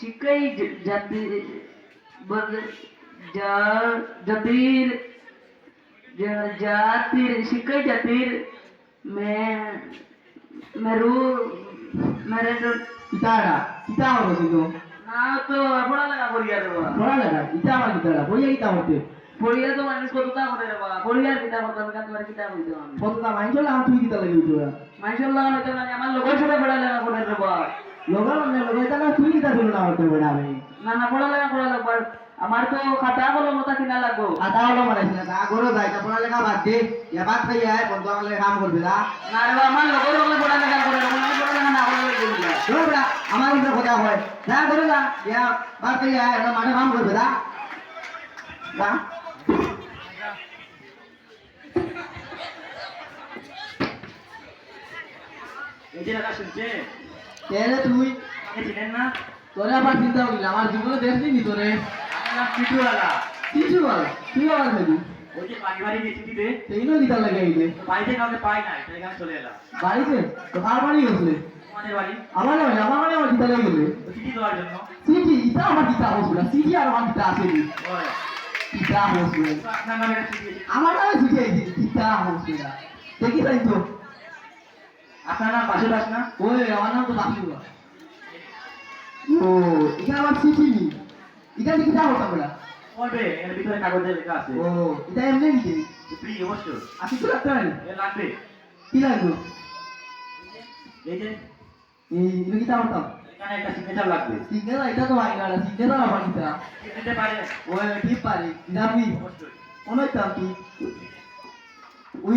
শিকাই জাতির জাতির জাতির শিকাই জাতির মে মেরু মেরে তো- কিতাড়া কিতা হলো কিন্তু। না তো পড়া লাগা করিয়া দেবা পড়া লাগা কিতা আমার কিতাড়া বইয়া কিতা হতে। পড়িয়া তো মানুষ কতটা করে দেবা পড়িয়া কিতা করতাম কাজ করে কিতা হইতো আমি বলতা মাইনছো না তুই কিতা লাগি উঠবা। মানুষের লাগানো মানে আমার লোকের সাথে পড়া লাগা করে লগা মানে লগাইতা না তুই কিতা দিল না হতে বড় আমি। না না পড়া লাগা পড়া লাগবা। আমার তো খাতা কলম মতো কিনা লাগবো। আতা হলো মানে না তা যাই তা পড়া লেখা বাদ দে। ইয়া খাই আয় বন্ধু আমালে কাম করবে না। না রে আমার লোকের লোকে পড়া লাগা করে দেবা পড়া লাগা না করে দেবা আমার উপরে কথা হয় যা করে যা ইয়া বাদ খাই আয় এটা মাঠে কাম করবে না। যা। এই যে লেখা শুনছে? তেলে তুই? চিনেন না। তোরে আবার চিন্তা করিল আমার জীবনে দেখলি নি তোরে কিছু বল তুই আবার খাবি ওই যে বাড়ি বাড়ি গেছি দিতে সেইনো কিতা লাগে আইলে। বাড়িতে কাউকে পাই নাই তাই এখানে চলে এলাম। বাড়িতে? তো কার বাড়ি গেছিলে? আমাদের বাড়ি। আমার আমার মানে আমার কিতা লাগে গেলে চিঠি দেওয়ার জন্য। আমার হসুল আর আমার হসুল নামে চিঠি আমার নামে সিটি আইছে কিতা হসুল দেখি তাই তো। না? ওই আমার নাম তো বাসু ও এখানে আমার সিটি এটা দেখি কিতা হতাম বলা এর ভিতরে কাগজে লেখা আছে। ও এটা এমনি নিতে ফ্রি অবশ্য আসি তো রাখতে পারি এ লাগবে। কি লাগবে? এই যে এই এটা কিতা হতাম এখানে একটা সিগনেচার লাগবে। সিগনেল এটা তো আই গাড়া সিগনেল আমার কিতা দিতে পারে। ওই ঠিক পারি। যাবি অবশ্যই। অনেকটা তুই ওই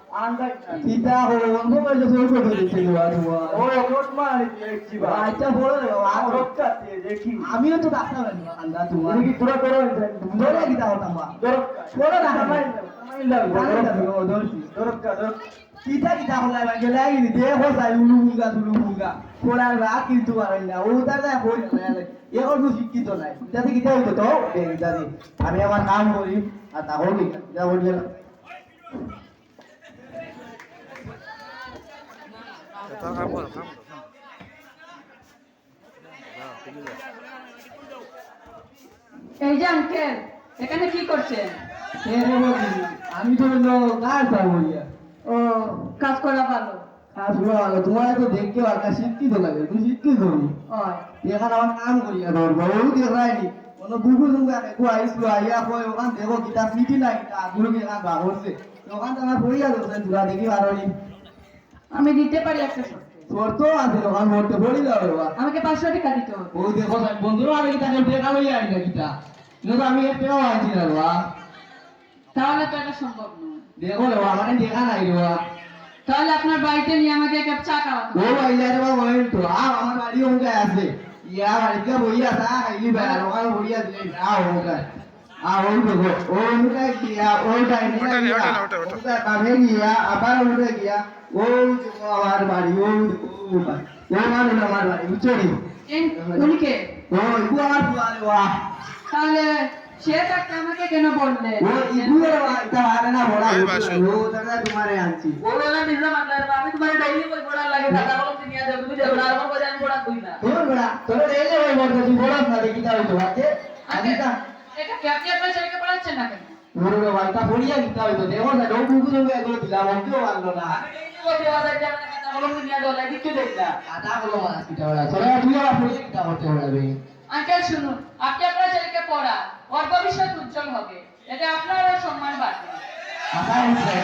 কিতা দেখা তো না কিতা হলো অন্ধ মাইলে সই করে দিছিল আর ও আচ্ছা বলো আমিও তো ডাক্তার বানি আন্দা তোমার। কি পুরো করো ধরে মা ধর ছোড়া না? কিন্তু পারেন না। না এখন শিক্ষিত নাই। যাতে হইতো তো? আমি আমার কাম করি আর তা হলি যা বলি এই যে আঙ্কেল এখানে কি করছেন? আমি তো কার পাবো ও কাজ করা ভালো। আসলে ভালো। তোমার তো দেখতে পারকা শিক্ষিত লাগে? তুমি শিক্ষিত নি এখানে আমার কাম করি বউ দেখায়নি কোনো একু আইসলো আইয়া কই ওখান দেখো কিতা সিটি নাই আগুলো কি এখান বার করছে ওখান থেকে পড়িয়া যাচ্ছে তোরা দেখি পারনি আমি দিতে পারি একটা শর্ত। আছে ওখান মরতে পড়ি যাবে বাবা। আমাকে পাঁচশো টাকা দিতে হবে। ও দেখো বন্ধুরা আমি তাকে লইয়া কিন্তু আমি আইছি না তাহলে তো এটা সম্ভব নয়। দেখো রে মানে দেখা নাই তাহলে আপনার বাড়িতে নিয়ে আমাকে এক কাপ চা ও ওই তো। আ আমার বাড়ি ওকে আছে। ইয়া বাড়িতে বইয়া তা খাইলি ভাই আর ওখানে বইয়া দিলে না ওকে আ ওই তো গো ওই মুখে গিয়া ওই টাইমে গিয়া ওটা কামে গিয়া আবার ওটা গিয়া ওই আমার বাড়ি ও মানে আমার বাড়ি বুঝছ ও আমার বুয়া রে তাহলে সে থাকতে আমাকে কেন বললেন ও ইগুয়ের একটা আরে না বড়া ও দাদা তোমারে আনছি। বলো না নিজে মানলে আমি তোমার ডেইলি বই পড়ার লাগে? খাতা কলম কিনিয়া দেব তুমি দেব না আমার আমি কই না? তোর বড়া তোর রেলে ওই বড় তুই বড় না দেখি তাই তো আছে আমি তা এটা কি আপনার ছেলেকে পড়াচ্ছেন না কেন? ওরে ভাইটা পড়িয়া দিতে হইতো দেখো না লোক বুকু লোক এগুলো দিলাম অঙ্কেও মানলো না। আমি ডেইলি বই দেওয়া যে আমি খাতা কলম কিনিয়া দেব লাগে কিছু দেখ না আটা কিটা বড়া তোরা তুই আবার পড়িয়া কিটা করতে হবে। আঙ্কেল শুনুন আপনি আপনার ছেলেকে পড়া ওর ভবিষ্যৎ উজ্জ্বল হবে। এতে আপনারও সম্মান বাড়বে।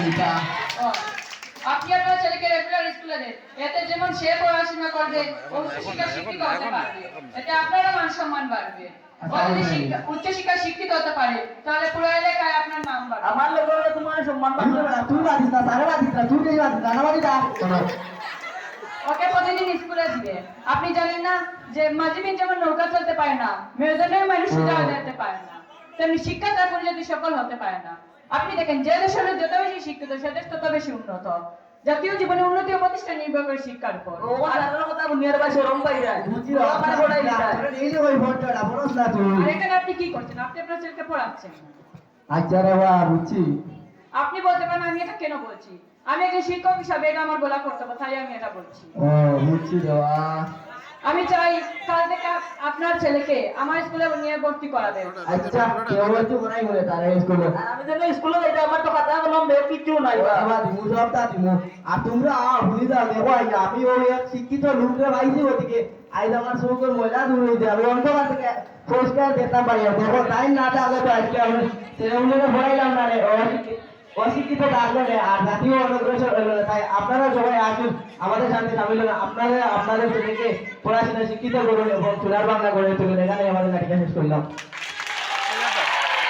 কিটা ও, আপনি আপনার ছেলেকে রেগুলার স্কুলে দেন। এতে যেমন সে পড়াশোনা করবে ও উচ্চশিক্ষা শিক্ষিত হতে পারবে। এতে আপনারও মান সম্মান বাড়বে। ও যদি শিক্ষা- উচ্চশিক্ষা শিক্ষিত হতে পারে। তাহলে পুরো এলাকায় আপনার নাম বাড়বে। আমার লোকের তোমার সম্মান পাবে না। তুই বাদিস না তারে বাদিস না তুই কে বাদিস না না বাদিস না ওকে প্রতিদিন স্কুলে দিবে। আপনি জানেন না যে মাঝিবিন যেমন নৌকা চলতে পারে না মেরুদণ্ডের মানুষ যাওয়া যেতে পারে না। তেমনি শিক্ষা তারপরে যদি সফল হতে পারে না। আপনি দেখেন যে দেশের লোক যত বেশি শিক্ষিত সে দেশ তত বেশি উন্নত। জাতীয় জীবনে উন্নতি ও প্রতিষ্ঠা নির্ভর করে শিক্ষার উপর। এখানে আপনি কি করছেন? আপনি আপনার ছেলেকে পড়াচ্ছেন। আচ্ছা রে বাবা বুঝছি। আপনি বলতে পারেন আমি এটা কেন বলছি? আমি একজন শিক্ষক হিসাবে এটা আমার বলা কর্তব্য তাই আমি এটা বলছি। ও বুঝছি আমি চাই কাল থেকে আপ- আপনার ছেলেকে আমার স্কুলে নিয়ে ভর্তি করাবেন। আচ্ছা কেউ বলছে কোনাই বলে তারে স্কুলে। আর আমি যেন স্কুলে যাইতে আমার তো খাতা কলম বের কিছু নাই বা বাবা দিমু সবটা দিমু। আর তোমরা ভুলি যাও দেখো আমি ওই এক শিক্ষিত লোকরে পাইছি ওদিকে আইজ আমার সৌকর মহিলা দূর হইতে আমি অন্ধকার থেকে পুরস্কার দিতাম পারি দেখো টাইম না থাকলে তো আজকে আমি ছেলেগুলোকে পড়াইলাম না রে অশিক্ষিত থাকলে আর জাতীয় অনগ্রসর হইল না তাই আপনারা সবাই আসুন, আমাদের সাথে সামিল হন। আপনারা আপনাদের ছেলেকে পড়াশোনা শিক্ষিত করুন এবং সোনার বাংলা গড়ে তুলুন। এখানে আমাদের নাটিকা শেষ করলাম।